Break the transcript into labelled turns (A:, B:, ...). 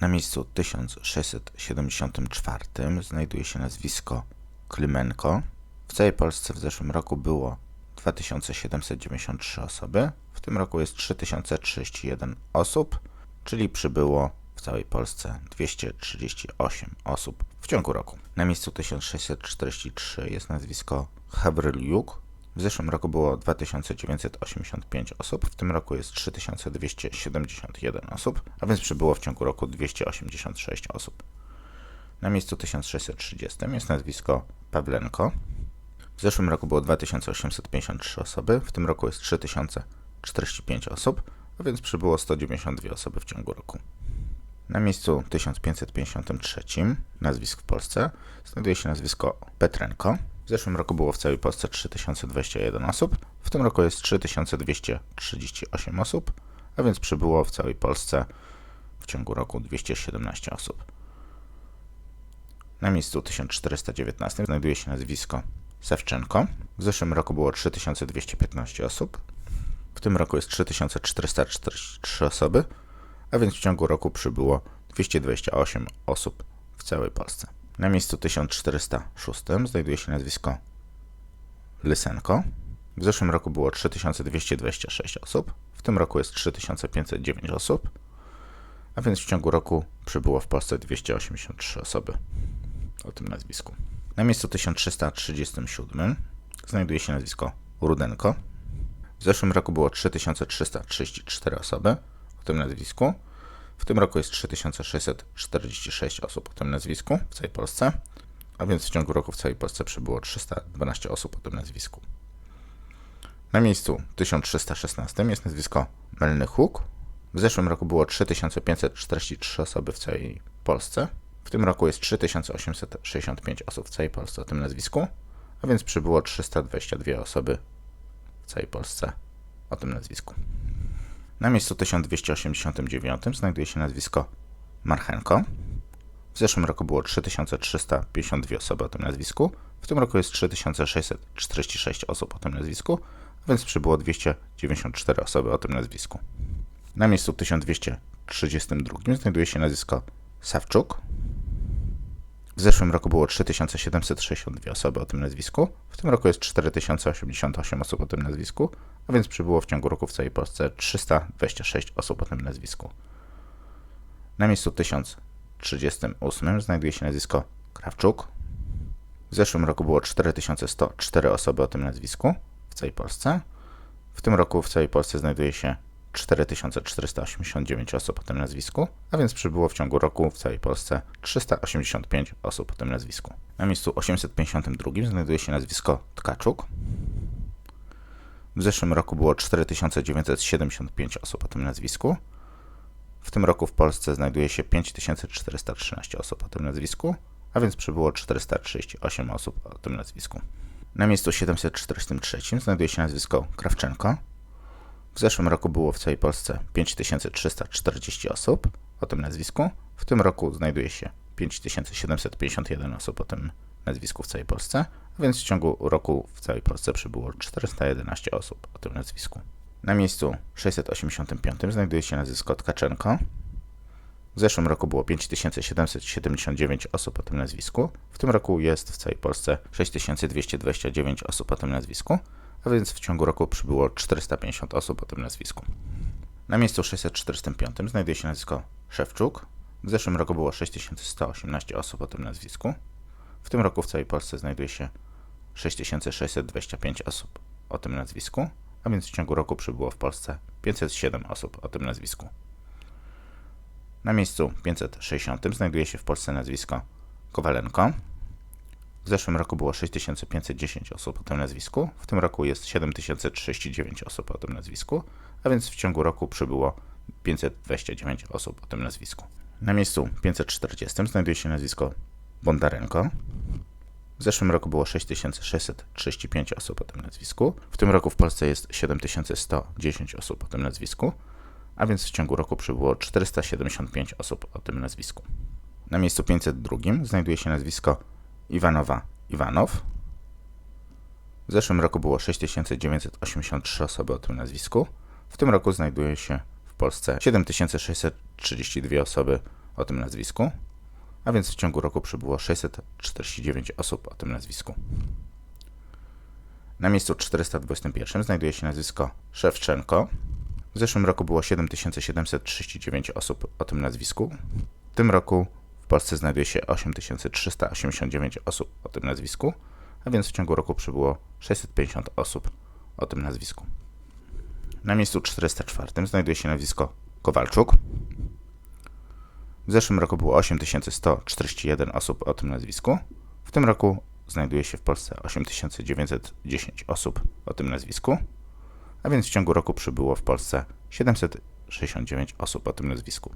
A: Na miejscu 1674 znajduje się nazwisko Klymenko. W całej Polsce w zeszłym roku było 2793 osoby, w tym roku jest 3031 osób, czyli przybyło w całej Polsce 238 osób w ciągu roku. Na miejscu 1643 jest nazwisko Hebryliuk. W zeszłym roku było 2985 osób, w tym roku jest 3271 osób, a więc przybyło w ciągu roku 286 osób. Na miejscu 1630 jest nazwisko Pawlenko. W zeszłym roku było 2853 osoby, w tym roku jest 3045 osób, a więc przybyło 192 osoby w ciągu roku. Na miejscu 1553 nazwisk w Polsce znajduje się nazwisko Petrenko. W zeszłym roku było w całej Polsce 3021 osób, w tym roku jest 3238 osób, a więc przybyło w całej Polsce w ciągu roku 217 osób. Na miejscu 1419 znajduje się nazwisko Sewczenko. W zeszłym roku było 3215 osób, w tym roku jest 3443 osoby, a więc w ciągu roku przybyło 228 osób w całej Polsce. Na miejscu 1406 znajduje się nazwisko Lysenko. W zeszłym roku było 3226 osób, w tym roku jest 3509 osób, a więc w ciągu roku przybyło w Polsce 283 osoby o tym nazwisku. Na miejscu 1337 znajduje się nazwisko Rudenko. W zeszłym roku było 3334 osoby o tym nazwisku. W tym roku jest 3646 osób o tym nazwisku w całej Polsce, a więc w ciągu roku w całej Polsce przybyło 312 osób o tym nazwisku. Na miejscu 1316 jest nazwisko Melny Huk. W zeszłym roku było 3543 osoby w całej Polsce. W tym roku jest 3865 osób w całej Polsce o tym nazwisku, a więc przybyło 322 osoby w całej Polsce o tym nazwisku. Na miejscu 1289 znajduje się nazwisko Marchenko. W zeszłym roku było 3352 osoby o tym nazwisku, w tym roku jest 3646 osób o tym nazwisku, więc przybyło 294 osoby o tym nazwisku. Na miejscu 1232 znajduje się nazwisko Sawczuk. W zeszłym roku było 3762 osoby o tym nazwisku, w tym roku jest 4088 osób o tym nazwisku, a więc przybyło w ciągu roku w całej Polsce 326 osób o tym nazwisku. Na miejscu 1038 znajduje się nazwisko Krawczuk. W zeszłym roku było 4104 osoby o tym nazwisku w całej Polsce. W tym roku w całej Polsce znajduje się 4489 osób o tym nazwisku, a więc przybyło w ciągu roku w całej Polsce 385 osób o tym nazwisku. Na miejscu 852 znajduje się nazwisko Tkaczuk. W zeszłym roku było 4975 osób o tym nazwisku. W tym roku w Polsce znajduje się 5413 osób o tym nazwisku, a więc przybyło 438 osób o tym nazwisku. Na miejscu 743 znajduje się nazwisko Krawczenko. W zeszłym roku było w całej Polsce 5340 osób o tym nazwisku. W tym roku znajduje się 5751 osób o tym nazwisku w całej Polsce, więc w ciągu roku w całej Polsce przybyło 411 osób o tym nazwisku. Na miejscu 685 znajduje się nazwisko Tkaczenko. W zeszłym roku było 5779 osób o tym nazwisku. W tym roku jest w całej Polsce 6229 osób o tym nazwisku, a więc w ciągu roku przybyło 450 osób o tym nazwisku. Na miejscu 645 znajduje się nazwisko Szewczuk. W zeszłym roku było 6118 osób o tym nazwisku. W tym roku w całej Polsce znajduje się 6625 osób o tym nazwisku, a więc w ciągu roku przybyło w Polsce 507 osób o tym nazwisku. Na miejscu 560 znajduje się w Polsce nazwisko Kowalenko. W zeszłym roku było 6510 osób o tym nazwisku, w tym roku jest 7039 osób o tym nazwisku, a więc w ciągu roku przybyło 529 osób o tym nazwisku. Na miejscu 540 znajduje się nazwisko Bondarenko. W zeszłym roku było 6635 osób o tym nazwisku. W tym roku w Polsce jest 7110 osób o tym nazwisku, a więc w ciągu roku przybyło 475 osób o tym nazwisku. Na miejscu 502 znajduje się nazwisko Iwanowa Iwanow. W zeszłym roku było 6983 osoby o tym nazwisku. W tym roku znajduje się w Polsce 7632 osoby o tym nazwisku, a więc w ciągu roku przybyło 649 osób o tym nazwisku. Na miejscu 421 znajduje się nazwisko Szewczenko. W zeszłym roku było 7739 osób o tym nazwisku. W tym roku w Polsce znajduje się 8389 osób o tym nazwisku, a więc w ciągu roku przybyło 650 osób o tym nazwisku. Na miejscu 404 znajduje się nazwisko Kowalczuk. W zeszłym roku było 8141 osób o tym nazwisku. W tym roku znajduje się w Polsce 8910 osób o tym nazwisku, a więc w ciągu roku przybyło w Polsce 769 osób o tym nazwisku.